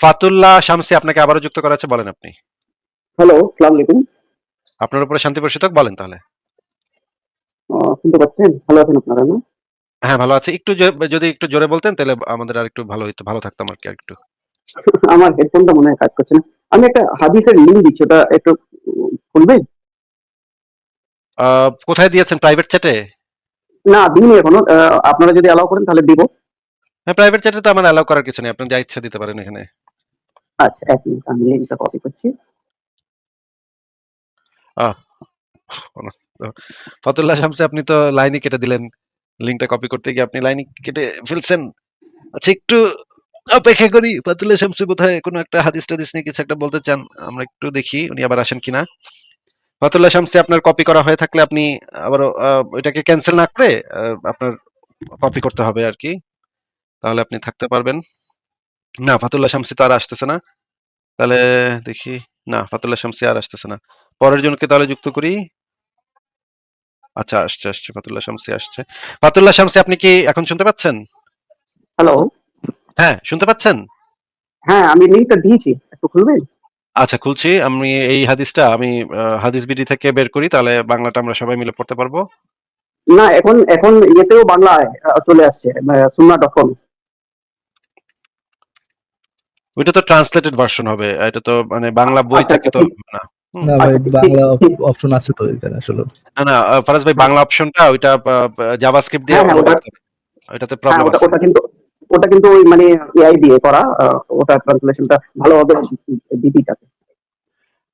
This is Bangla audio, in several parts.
ফাতুল্লাহ শামসি আপনাকে আবারও যুক্ত করা আছে বলেন আপনি। হ্যালো সালাম আলাইকুম। আপনার উপরে শান্তি প্রসূতক বলেন তাহলে। শুনতে পাচ্ছেন? ভালো আছেন আপনারা না? হ্যাঁ ভালো আছে। একটু যদি একটু জোরে বলতেন তাহলে আমাদের আর একটু ভালো হইতো ভালো থাকতাম আর কি একটু। আমার হেডফোনটা মনে হয় কাজ করছে না। আমি একটা হাদিসের লিঙ্ক দিচ্ছি ওটা একটু খুলবে? কোথায় দিয়েছেন? প্রাইভেট চ্যাটে না দিইনি এখনও। আপনারা যদি অ্যালাউ করেন তাহলে দিব। হ্যাঁ প্রাইভেট চ্যাটে তো আমার অ্যালাউ করার কিছু নেই আপনি যা ইচ্ছা দিতে পারেন এখানে। আচ্ছা এক মিনিট, আমি লিঙ্কটা কপি করছি। ফতুল্লাহ শামসী, আপনি তো কেটে দিলেন। লিঙ্কটা কপি করতে গিয়ে আপনি কেটে ফেলছেন। আচ্ছা একটু অপেক্ষা করি। শামসী বোধহয় কোনো একটা হাদিস টাদিস নিয়ে কিছু একটা বলতে চান। আমরা একটু দেখি উনি আবার আসেন কিনা। ফতুল্লাহ শামসী, আপনার কপি করা হয়ে থাকলে আপনি আবার ওইটাকে ক্যান্সেল না করে আপনার কপি করতে হবে আর কি। তাহলে আপনি থাকতে পারবেন। না ফাতুল্লাহ শামসী তো আর আসতেছে না। তাহলে দেখি না ফাতুল্লাহ শামসী আর আসতেছে না। পরের জনকে তাহলে যুক্ত করি। আচ্ছা আসছে আসছে ফাতুল্লাহ শামসী আসছে। ফাতুল্লাহ শামসী আপনি কি এখন শুনতে পাচ্ছেন? হ্যালো হ্যাঁ শুনতে পাচ্ছেন? হ্যাঁ আমি লিঙ্কটা দিয়েছি একটু খুলবেন? আচ্ছা খুলছি। আমি এই হাদিসটা আমি হাদিস বিডি থেকে বের করি তাহলে বাংলাটা আমরা সবাই মিলে পড়তে পারব। না এখন এখন ইয়েতেও বাংলায় চলে আসছে সুন্না ডট কম। ওইটা তো ট্রান্সলেটেড ভার্সন হবে এটা তো মানে বাংলা বই আচ্ছা, থেকে তো আচ্ছা। না। না ভাই আচ্ছা, বাংলা অপশন আছে তো এখানে আসলে। না না ফারাজ ভাই বাংলা অপশনটা ওইটা জাভাস্ক্রিপ্ট দিয়ে হ্যাঁ, হ্যাঁ, অনুবাদ ওটা- করে। ওইটাতে প্রবলেম আছে। ওটা কিন্তু ওটা কিন্তু ওই মানে এআই দিয়ে করা ওটা ট্রান্সলেশনটা ভালোভাবে দিদি থাকে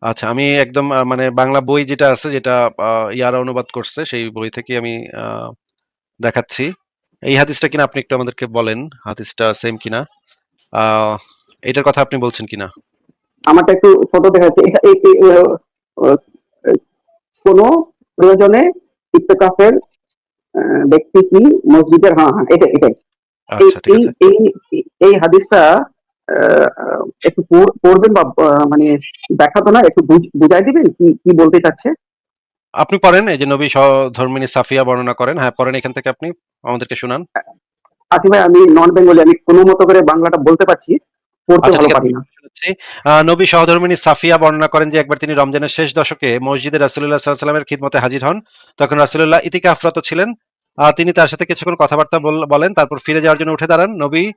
আচ্ছা আমি একদম মানে বাংলা বই যেটা আছে যেটা আহ, ইয়ারা অনুবাদ করছে সেই বই থেকে আমি আহ, দেখাচ্ছি। এই হাদিসটা কিনা আপনি একটু আমাদেরকে বলেন হাদিসটা সেম কিনা? আহ, এটার কথা আপনি বলছেন কিনা? আমারটা একটু ছোট দেখাচ্ছে। এটা কোনো প্রয়োজনে ইত্তেকাফের ব্যক্তি কি মসজিদের হ্যাঁ হ্যাঁ এটাই এই আচ্ছা এই এই- হাদিসটা একটু পড়- পড়বেন বা মানে দেখাতো না একটু বুঝ- বুঝাই দিবেন কি কি বলতে চাচ্ছে? আপনি পড়েন এই যে নবী সহধর্মিনী সাফিয়া বর্ণনা করেন। হ্যাঁ পড়েন এখান থেকে আপনি আমাদেরকে শুনান। আছি ভাই আমি নন বেঙ্গলি আমি কোনো মতো করে বাংলাটা বলতে পারছি। পড়তে আচ্ছা ভালো পারি না। নবী সহধর্মিনী সাফিয়া বর্ণনা করেন যে একবার তিনি রমজানের শেষ দশকে মসজিদে রাসুল্লাহ সাল্লামের খিদমতে হাজির হন। তখন রাসুল্লাহ ইতিকাফরত ছিলেন। তিনি তার সাথে কিছুক্ষণ কথাবার্তা বল- বলেন তারপর ফিরে যাওয়ার জন্য উঠে দাঁড়ান। নবী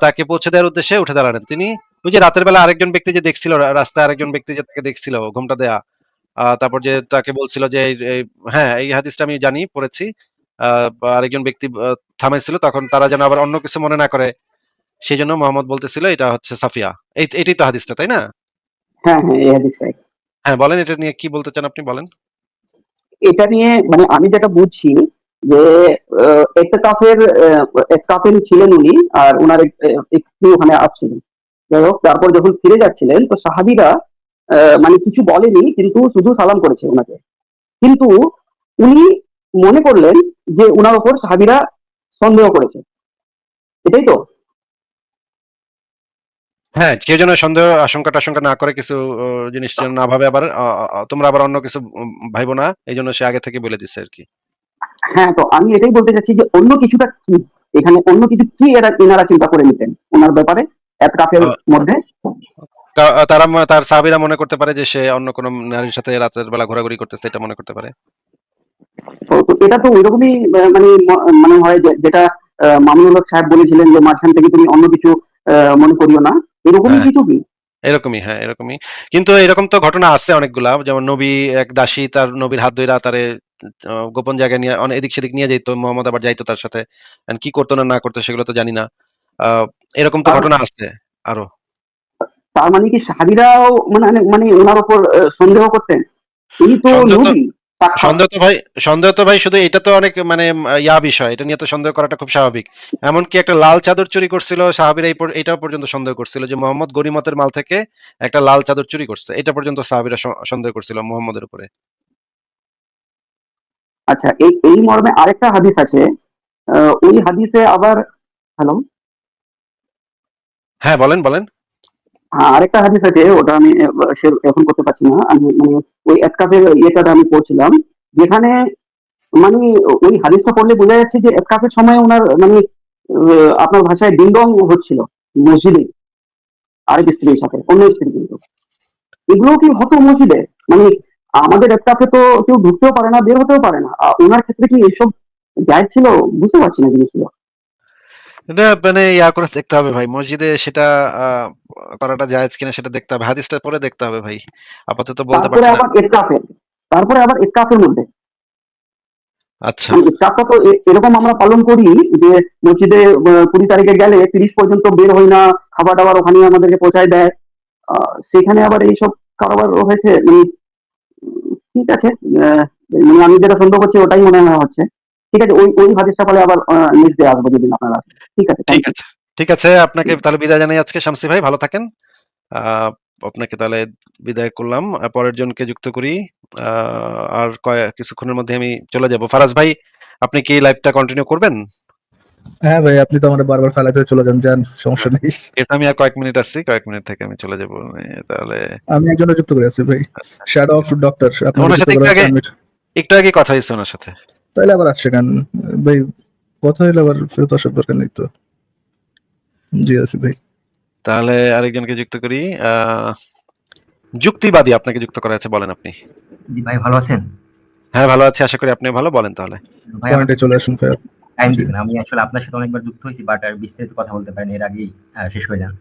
তাকে পৌঁছে দেওয়ার উদ্দেশ্যে উঠে দাঁড়ালেন। তিনি ওই যে রাতের বেলা আরেকজন ব্যক্তি যে দেখছিল রাস্তায় আরেকজন ব্যক্তি যে তাকে দেখছিল ঘুমটা দেয়া। আহ, তারপর যে তাকে বলছিল যে হ্যাঁ এই হাদিসটা আমি জানি পড়েছি। আরেকজন ব্যক্তি থামাইছিল। তখন তারা যেন আবার অন্য কিছু মনে না করে। সেই জন্য মোহাম্মদ বলতেছিল এটা হচ্ছে সাফিয়া। এটাই তো হাদিসটা তাই না? হ্যাঁ হ্যাঁ এই হ্যাঁ বলেন এটা নিয়ে কি বলতে চান আপনি বলেন। এটা নিয়ে মানে আমি যেটা বুঝছি যে আহ, এতেকাফের আহ, এতেকাফের ছিলেন উনি আর ওনার এক- এক স্ত্রী ওখানে আসছিলেন যাই হোক তারপর যখন ফিরে যাচ্ছিলেন তো সাহাবিরা মানে কিছু বলেনি কিন্তু শুধু সালাম করেছে ওনাকে। কিন্তু উনি মনে করলেন যে ওনার ওপর সাহাবিরা সন্দেহ করেছে। এটাই তো? হ্যাঁ কেউ যেন সন্দেহ আশঙ্কা টাশঙ্কা না করে কিছু জিনিস যেন না ভাবে আবার তোমরা আবার অন্য কিছু ভাইবো না এই জন্য সে আগে থেকে বলে দিচ্ছে আর কি। হ্যাঁ তো আমি এটাই বলতে চাচ্ছি যে অন্য কিছুটা কি এখানে অন্য কিছু কি এরা এনারা চিন্তা করে নিতেন ওনার ব্যাপারে এতকাফের আহ, মধ্যে? তারা তার সাহাবীরা মনে করতে পারে যে সে অন্য কোনো নারীর সাথে রাতের বেলা ঘোরাঘুরি করতেছে এটা মনে করতে পারে। এটা তো ওইরকমই মানে ম- মানে হয় যে- যেটা মামুনুল সাহেব বলেছিলেন যে মাঝখান থেকে তুমি অন্য কিছু মনে করিও না। এরকমই হ্যাঁ। কিছু কি এরকমই হ্যাঁ এরকমই। কিন্তু এরকম তো ঘটনা আছে অনেকগুলা। যেমন নবী এক দাসী তার নবীর হাত ধইরা তারে গোপন জায়গায় নিয়ে অনেক এদিক সেদিক নিয়ে যাইতো মোহাম্মদ আবার যাইতো তার সাথে। কি করতো না না করতো সেগুলো তো জানি না। আহ, এরকম তো ঘটনা আছে আরও। তার মানে কি সাহাবিরাও মানে মানে ওনার উপর সন্দেহ করতেন? উনি তো নবী। সন্দেহ তো ভাই সন্দেহ তো ভাই শুধু এটা তো অনেক মানে ইয়া বিষয় এটা নিয়ে তো সন্দেহ করাটা খুব স্বাভাবিক। এমনকি একটা লাল চাদর চুরি করছিল সাহাবিরা পর- পর্যন্ত সন্দেহ করছিল যে মোহাম্মদ গরিমতের মাল থেকে একটা লাল চাদর চুরি করছে। এটা পর্যন্ত সাহাবিরা সন্দেহ করছিল মোহাম্মদের উপরে। আচ্ছা এই এই মর্মে আরেকটা হাদিস আছে। ওই হাদিসে আবার হ্যালো? হ্যাঁ বলেন বলেন। আরেকটা হাদিস আছে, ওটা আমি এখন করতে পারছি না। আমি মানে ওই এতকাফের ইয়েটা আমি পড়ছিলাম, যেখানে মানে ওই হাদিসটা পড়লে বোঝা যাচ্ছে যে এতকাফের সময় ওনার মানে আপনার ভাষায় ডিংডং হচ্ছিল, মসজিদে। আরেক স্ত্রীর সাথে, অন্য স্ত্রী কিন্তু এগুলো কি হতো মসজিদে? মানে আমাদের একটাকে তো কেউ ঢুকতেও পারে না, বের হতেও পারে না। ওনার ক্ষেত্রে কি এসব জায়গ ছিল বুঝতে পারছি না জিনিসগুলো। এটা মানে ইয়া করে দেখতে হবে ভাই। মসজিদে সেটা করাটা জায়েজ কিনা সেটা দেখতে হবে। হাদিসটা পরে দেখতে হবে ভাই। আপাতত বলতে পারছি না। তারপরে আবার একাফের মধ্যে। আচ্ছা। মানে তো এরকম আমরা পালন করি যে মসজিদে কুড়ি তারিখে গেলে তিরিশ পর্যন্ত বের হই না খাবার দাবার ওখানে আমাদেরকে পৌঁছায় দেয়। আহ, সেখানে আবার এইসব কারবার হয়েছে মানে ঠিক আছে মানে আমি যেটা সন্দেহ করছি ওটাই মনে হয় হচ্ছে। ঠিক আছে ওই ওই হাদিসটা ফলে আবার নেক্সট ডে আসব যদি আপনারা ঠিক আছে ঠিক আছে ঠিক আছে আপনাকে তাহলে বিদায় জানাই আজকে শামসি ভাই ভালো থাকেন। আহ, আপনাকে তাহলে বিদায় করলাম। পরের জনকে যুক্ত করি। আহ, আর কয়েক কিছুক্ষণের মধ্যে আমি চলে যাব। ফারাজ ভাই আপনি কি লাইভটা কন্টিনিউ করবেন? হ্যাঁ ভাই আপনি তো আমার বারবার ফেলাতে চলে যান যান সমস্যা নেই। Yes, আমি আর কয়েক মিনিট আসছি কয়েক মিনিট থেকে আমি চলে যাব তাহলে আমি একজনের যুক্ত করে আছি ভাই। শ্যাডো অফ ডক্টর আপনার সাথে একটু আগে- একটু আগে কথা হয়েছে ওনার সাথে। তাহলে আবার আসছে কেন ভাই কথা হইলে আবার ফেরত আসার দরকার নেই তো। জি আছি ভাই। তাহলে আরেকজনকে যুক্ত করি। যুক্তিবাদী আপনাকে যুক্ত করা আছে বলেন আপনি। জি ভাই ভালো আছেন? হ্যাঁ ভালো আছি আশা করি আপনি ভালো বলেন তাহলে। ভাই পয়েন্টে চলে আসুন ভাই। টাইম। দিবেন আমি আসলে আপনার সাথে অনেকবার যুক্ত হয়েছি বাট আর বিস্তারিত কথা বলতে পারিনি এর আগেই আহ, শেষ হয়ে যান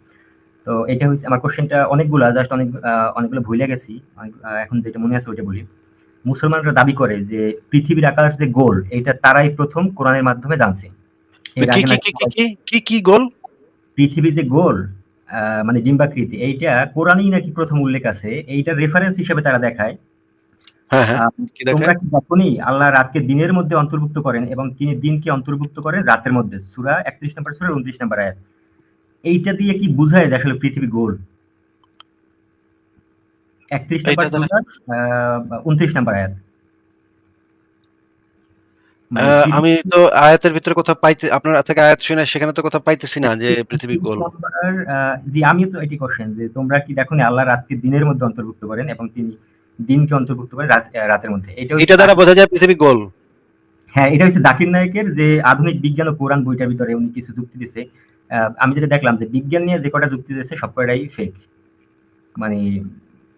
তো এটা হচ্ছে আমার কোশ্চেনটা অনেকগুলো জাস্ট অনেক আহ, অনেকগুলো ভুলে গেছি। অনেক- এখন যেটা মনে আছে ওইটা বলি। মুসলমানরা দাবি করে যে পৃথিবীর আকার যে গোল এটা তারাই প্রথম কোরআনের মাধ্যমে জানছে। কি কি গোল? পৃথিবী যে গোল মানে ডিম্বাকৃতি এইটা কোরআনেই নাকি প্রথম উল্লেখ আছে এইটা রেফারেন্স হিসেবে তারা দেখায়। হ্যাঁ হ্যাঁ তোমরা কি আল্লাহ রাতকে দিনের মধ্যে অন্তর্ভুক্ত করেন এবং তিনি দিনকে অন্তর্ভুক্ত করেন রাতের মধ্যে। সূরা 31 নম্বর সূরা 29 নম্বর আয়াত। এইটা দিয়ে কি বুঝায় যে আসলে পৃথিবী গোল? 31 নম্বর সূরা 29 নম্বর আয়াত। মানে আমি তো আয়াতের ভিতরে কোথাও পাইতে আপনার থেকে আয়াত শুনে সেখানে তো কোথাও পাইতেছি না যে পৃথিবী গোল জি আমি তো এটি কোশ্চেন যে তোমরা কি দেখো আল্লাহ রাতকে দিনের মধ্যে অন্তর্ভুক্ত করেন এবং তিনি দিনকে অন্তর্ভুক্ত করেন রাতের মধ্যে। এটা এটা দ্বারা বোঝা যায় পৃথিবী গোল হ্যাঁ এটা হচ্ছে জাকির নায়কের যে আধুনিক বিজ্ঞান ও কোরআন বইটার ভিতরে উনি কিছু যুক্তি আহ, আমি যেটা দেখলাম যে বিজ্ঞান নিয়ে যে কটা যুক্তি দিয়েছে সব কটাই ফেক মানে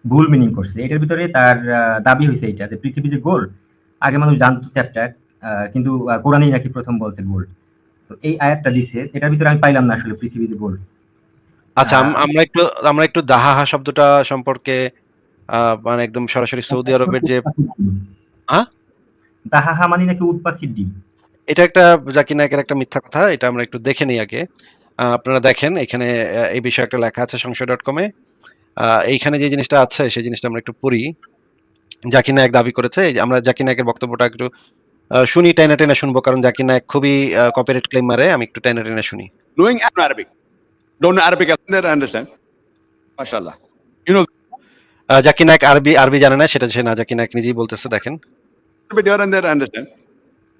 ভুল মিনিং করছে। এটার ভিতরে তার দাবি হয়েছে এটা যে পৃথিবী যে গোল আগে মানুষ জানতো চ্যাপ্টার কিন্তু কোরআনেই নাকি প্রথম বলছে গোল। তো এই আয়াতটা দিছে এটার ভিতরে আমি পাইলাম না আসলে পৃথিবী যে গোল। আচ্ছা আমরা একটু আমরা একটু দাহাহা শব্দটা সম্পর্কে মানে একদম সরাসরি সৌদি আরবের যে হ্যাঁ? দাহাহা মানে নাকি উট পাখির ডিম। এটা একটা জাকির নায়কের একটা মিথ্যা কথা এটা আমরা একটু দেখে নিই আগে। আপনারা দেখেন এখানে এই বিষয়ে একটা লেখা আছে সংশয় ডট কমে এইখানে যে জিনিসটা আছে সেই জিনিসটা আমরা একটু পড়ি জাকির নায়ক দাবি করেছে আমরা জাকির নায়কের বক্তব্যটা একটু শুনি টেনে টেনে শুনব কারণ জাকির নায়ক খুবই কপিরাইট ক্লেম মারে আমি একটু টেনে টেনে শুনি knowing Arabic. Don't know Arabic, I understand. MashaAllah. আহ, জাকির নায়ক আরবি আরবি জানে না সেটা সে না জাকির নায়ক নিজেই বলতেছে দেখেন understand.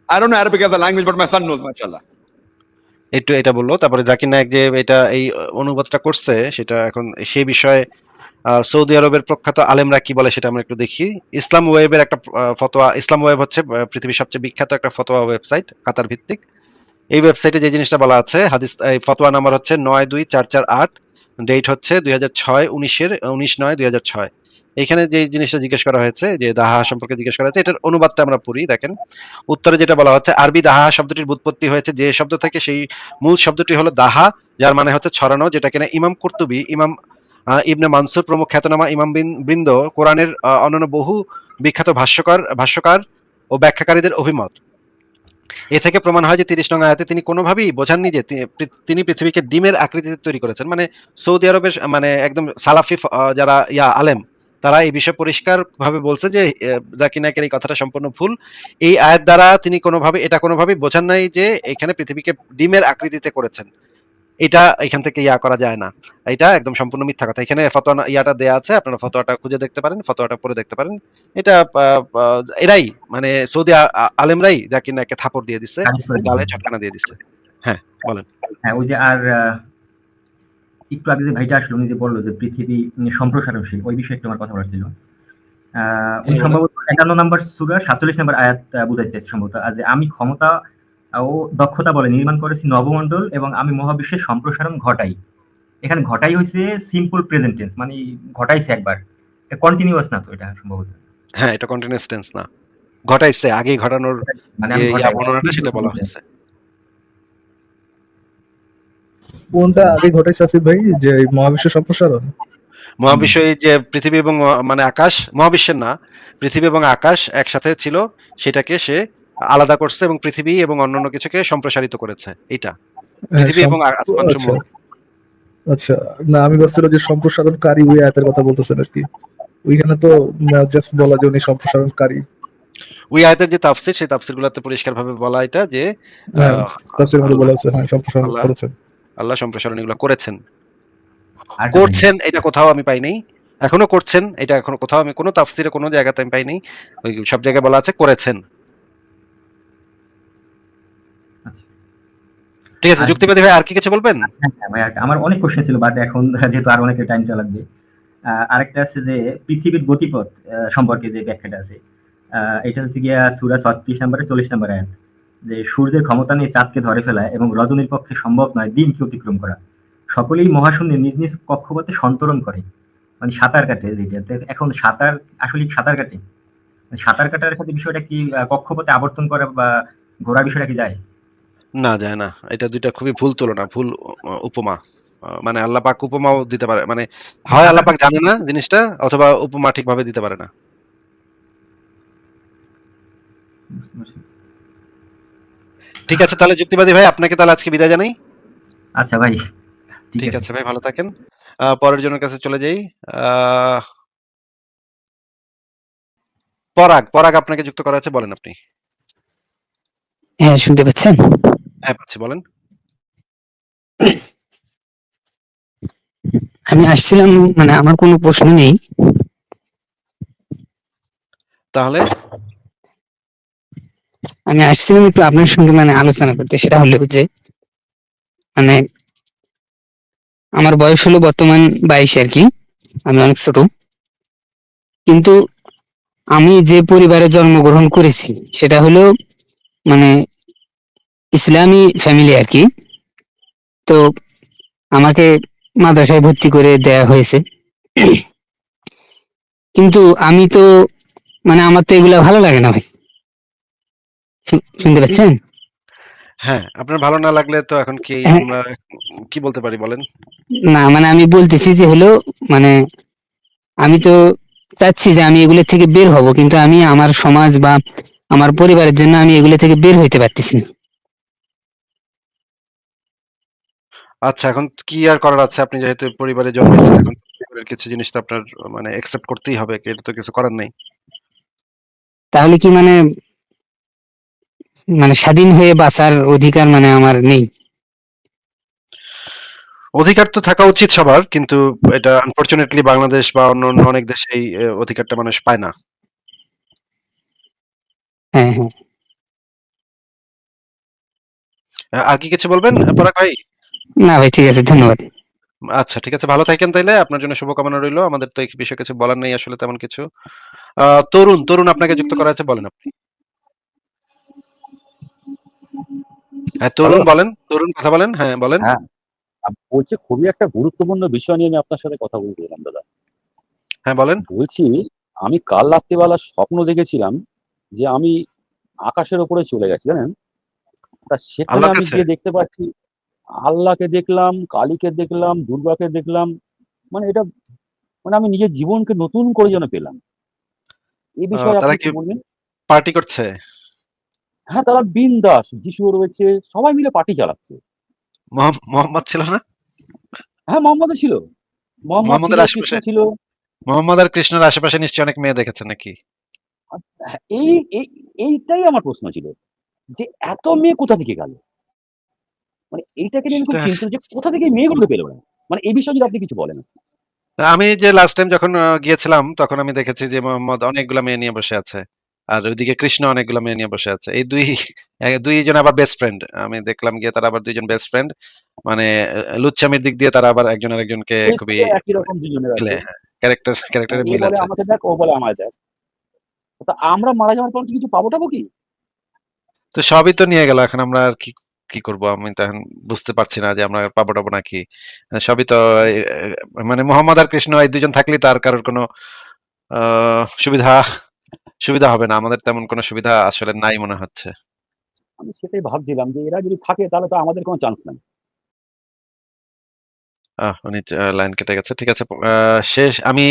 I don't know Arabic as a language, but my son knows, MashaAllah. একটু এটা বলল তারপরে জাকির নায়ক যে এটা এই অনুবাদটা করছে সেটা এখন সে বিষয়ে সৌদি আরবের প্রখ্যাত আলেমরা কি বলে সেটা আমরা একটু দেখি। ইসলাম ওয়েবের একটা ফতোয়া, ইসলাম ওয়েব হচ্ছে পৃথিবীর সবচেয়ে বিখ্যাত একটা ফতোয়া ওয়েবসাইট কাতার ভিত্তিক এই ওয়েবসাইটে যে জিনিসটা বলা আছে, হাদিস, এই ফতোয়া নাম্বার হচ্ছে নয় দুই চার চার আট, ডেট হচ্ছে দুই হাজার ছয়, উনিশের উনিশ নয়, দুই হাজার ছয়। এখানে যে জিনিসটা জিজ্ঞেস করা হয়েছে, যে দাহা সম্পর্কে জিজ্ঞেস করা হয়েছে, এটার অনুবাদটা আমরা পড়ি, দেখেন। উত্তরে যেটা বলা হচ্ছে, আরবি দাহা শব্দটির উৎপত্তি হয়েছে, যে শব্দ থেকে সেই মূল শব্দটি হলো দাহা, যার মানে হচ্ছে ছড়ানো, যেটা কিনা ইমাম কুর্তুবি, ইমাম ইবনে মানসুর প্রমুখ খ্যাতনামা ইমাম বিন- বৃন্দ কোরআনের অন্যান্য বহু বিখ্যাত ভাষ্যকার ভাষ্যকার ও ব্যাখ্যাকারীদের অভিমত। এ থেকে প্রমাণ হয় যে তিরিশ নং আয়াতে তিনি কোনোভাবেই বোঝাননি যে তিনি পৃথিবীকে ডিমের আকৃতিতে তৈরি করেছেন। মানে সৌদি আরবের মানে একদম সালাফি যারা ইয়া আলেম, তারা এই বিষয়ে পরিষ্কার ভাবে বলছে যে জাকির নায়কের এই কথাটা সম্পূর্ণ ভুল। এই আয়াত দ্বারা তিনি কোনোভাবে, এটা কোনোভাবেই বোঝান নাই যে এখানে পৃথিবীকে ডিমের আকৃতিতে করেছেন। এটা এখান থেকে ইয়া করা যায় না। এটা একদম সম্পূর্ণ মিথ্যা কথা। এখানে ফতোয়া ইয়াটা দেয়া আছে আপনারা ফতোয়াটা খুঁজে দেখতে পারেন ফতোয়াটা পড়ে দেখতে পারেন। এটা এরাই মানে সৌদি আলেমরাই জাকির নায়ককে থাপড় দিয়ে দিচ্ছে গালে দিয়েছে। চটকানা দিয়ে দিচ্ছে হ্যাঁ বলেন। হ্যাঁ ওই যে আর একটু আগে যে ভাইটা আসলো উনি যে বলল যে পৃথিবী সম্প্রসারণশীল ওই বিষয়ে একটু আমার কথা বলার ছিল। আহ, উনি হ্যাঁ, সম্ভবত একান্ন নম্বর সুরা সাতচল্লিশ নম্বর আয়াত আহ, বুঝাইতে চাইছে সম্ভবত। আর যে আমি ক্ষমতা ও দক্ষতা বলে নির্মাণ করেছি নবমণ্ডল এবং আমি মহাবিশ্বের সম্প্রসারণ ঘটাই। এখানে ঘটাই হয়েছে সিম্পল প্রেজেন্ট টেন্স মানে ঘটাইছে একবার। কন্টিনিউয়াস না তো এটা সম্ভবত। হ্যাঁ এটা কন্টিনিউয়াস টেন্স না। ঘটাইছে আগে ঘটানোর মানে যে বর্ণনাটা সেটা বলা হয়েছে। কোনটা আগে ঘটাইছে আসিফ ভাই? যে মহাবিশ্ব সম্প্রসারণ? মহাবিশ্বই যে পৃথিবী এবং মানে আকাশ মহাবিশ্বের না পৃথিবী এবং আকাশ একসাথে ছিল সেটাকে সে আলাদা করছে এবং পৃথিবী এবং অন্যান্য কিছুকে সম্প্রসারিত করেছে। এটা হ্যাঁ, পৃথিবী এবং আচ্ছা সমূহ আচ্ছা। না আমি ভাবছিলাম যে সম্প্রসারণকারী ওই আয়াতের কথা বলতেছেন আর কি। ওইখানে তো জাস্ট বলা যে উনি সম্প্রসারণকারী। ওই আয়াতের যে তাফসির সেই তাফসির গুলাতে পরিষ্কার ভাবে বলা এটা যে হ্যাঁ বলা আছে হ্যাঁ সম্প্রসারণ আল্লাহ- করেছেন। আল্লাহ সম্প্রসারণ এগুলো করেছেন করছেন এটা কোথাও আমি পাই নাই। এখনও করছেন এটা এখনও কোথাও আমি কোনো তাফসিরে কোনো জায়গাতে আমি পাইনি ওই সব জায়গায় বলা আছে করেছেন আচ্ছা। ঠিক আছে যুক্তিবাদী ভাই আর কি কিছু বলবেন? হ্যাঁ, হ্যাঁ, আমার অনেক কোশ্চেন ছিল বাট এখন যেহেতু আর অনেকের টাইমটা লাগবে আরেকটা আছে যে পৃথিবীর গতিপথ সম্পর্কে যে ব্যাখ্যাটা আছে এটা হচ্ছে গিয়া সুরা ছত্রিশ নম্বরে চল্লিশ নম্বর আয়াত যে সূর্যের ক্ষমতা নিয়ে চাঁদকে ধরে ফেলা এবং রজনীর পক্ষে সম্ভব নয় দিনকে অতিক্রম করা। সকলেই মহাশূন্যে নিজ নিজ কক্ষপথে সন্তরণ করে। মানে সাঁতার কাটে যেটা। এখন সাঁতার আসলে সাঁতার কাটে। মানে সাঁতার কাটার সাথে বিষয়টা কি কক্ষপথে আবর্তন করা বা ঘোরা বিষয়টা কি যায়? না যায় না। এটা দুইটা খুবই ভুল তুলনা ভুল উপমা। মানে আল্লাহ পাক উপমাও দিতে পারে মানে হয় আল্লাহ পাক জানে না জিনিসটা অথবা উপমা ঠিকভাবে দিতে পারে না। ঠিক আছে তাহলে যুক্তিবাদী ভাই আপনাকে তাহলে আজকে বিদায় জানাই। আচ্ছা ভাই ঠিক আছে ভাই ভালো থাকেন। আহ, পরের জনের কাছে চলে যাই। আহ, পরাগ পরাগ আপনাকে যুক্ত করা আছে বলেন আপনি। হ্যাঁ শুনতে পাচ্ছেন? হ্যাঁ পাচ্ছি বলেন? আমি আসছিলাম মানে আমার কোনো প্রশ্ন নেই। তাহলে? আমি আসছিলাম একটু আপনার সঙ্গে মানে আলোচনা করতে সেটা হলো যে মানে আমার বয়স হলো বর্তমান বাইশ আর কি আমি অনেক ছোট। কিন্তু আমি যে পরিবারে জন্মগ্রহণ করেছি সেটা হলো মানে ইসলামী ফ্যামিলি আর কি। তো আমাকে মাদ্রাসায় ভর্তি করে দেয়া হয়েছে। কিন্তু আমি তো মানে আমার তো এগুলা ভালো লাগে না ভাই। শুনতে পাচ্ছেন? হ্যাঁ আপনার ভালো না লাগলে তো এখন কি হ্যাঁ। আমরা কি বলতে পারি বলেন? না মানে আমি বলতেছি যে হলো মানে আমি তো চাচ্ছি যে আমি এগুলো থেকে বের হব কিন্তু আমি আমার সমাজ বা আমার পরিবারের জন্য আমি এগুলো থেকে বের হইতে পারতেছি না। আচ্ছা এখন কি আর করার আছে? আপনি যেহেতু পরিবারে জন্মেছেন এখন কিছু জিনিস তো আপনার মানে অ্যাকসেপ্ট করতেই হবে এটা তো কিছু করার নেই। তাহলে কি মানে মানে স্বাধীন হয়ে বাঁচার অধিকার মানে আমার নেই? অধিকার তো থাকা উচিত সবার কিন্তু এটা আনফরচুনেটলি বাংলাদেশ বা অন্য অন্য অনেক দেশে এই অধিকারটা মানুষ পায় না। হ্যাঁ হ্যাঁ। আর কি কিছু বলবেন পরাগ ভাই? না ভাই ঠিক আছে ধন্যবাদ। আচ্ছা ঠিক আছে ভালো থাকেন তাইলে আপনার জন্য শুভকামনা রইল। আমাদের তো এই বিষয়ে কিছু বলার নেই আসলে তেমন কিছু। আহ, তরুণ তরুণ আপনাকে যুক্ত করা আছে বলেন আপনি। হ্যাঁ তরুণ বলেন তরুণ কথা বলেন হ্যাঁ বলেন। হ্যাঁ বলছি খুবই একটা গুরুত্বপূর্ণ বিষয় নিয়ে আমি আপনার সাথে কথা বলতে এলাম দাদা। হ্যাঁ বলেন। বলছি আমি কাল রাত্রিবেলা স্বপ্ন দেখেছিলাম যে আমি আকাশের উপরে চলে গেছি জানেন? তা সেখানে আমি? গিয়ে দেখতে পাচ্ছি আল্লাহকে দেখলাম কালীকে দেখলাম দুর্গাকে দেখলাম মানে এটা মানে আমি নিজের জীবনকে নতুন করে যেন পেলাম। এই বিষয়ে তারা কি- পার্টি করছে? হ্যাঁ তারা বিন্দাস যিশু রয়েছে সবাই মিলে পার্টি চালাচ্ছে। মোহাম্মদ ছিল না? হ্যাঁ মোহাম্মদ ছিল। মোহাম্মদ মোহাম্মদের ছিল, আশেপাশে? ছিল। মোহাম্মদ আর কৃষ্ণের আশেপাশে নিশ্চয়ই অনেক মেয়ে দেখেছেন নাকি? হ্যাঁ, এই এই এইটাই আমার প্রশ্ন ছিল যে এত মেয়ে কোথা থেকে গেল? মানে এইটাকে নিয়ে খুব চিন্তিত যে কোথা থেকে এই মেয়েগুলোকে পেল না মানে এই বিষয়ে যদি আপনি কিছু বলেন। আমি যে লাস্ট টাইম যখন গিয়েছিলাম তখন আমি দেখেছি যে মোহাম্মদ অনেকগুলা মেয়ে নিয়ে বসে আছে। আর ওইদিকে কৃষ্ণ অনেকগুলো মেয়ে নিয়ে বসে আছে। এই দুই দুইজন আবার বেস্ট ফ্রেন্ড আমি দেখলাম গিয়ে তারা আবার দুইজন বেস্ট ফ্রেন্ড মানে আহ, লুচ্চামির দিক দিয়ে তারা আবার একজন আরেকজনকে খুবই ক্যারেক্টার ক্যারেক্টারে এ মিল আছে। আমাকে দেখ ও বলে আমায় দেখ। তা আমরা মারা যাওয়ার পর কিছু পাবো টাবো কি তো সবই তো নিয়ে গেল এখন আমরা আর কি কি করব? আমি তো এখন বুঝতে পারছি না যে আমরা পাবো টাবো নাকি। সবই তো মানে মোহাম্মদ আর কৃষ্ণ এই দুজন থাকলে তার কারোর কোনো সুবিধা সুবিধা হবে না। আমাদের তেমন কোনো সুবিধা আসলে নাই মনে হচ্ছে। আমি সেটাই ভাবছিলাম যে এরা যদি থাকে তাহলে তো আমাদের কোনো চান্স নাই। আহ উনি লাইন কেটে গেছে। ঠিক আছে শেষ আমি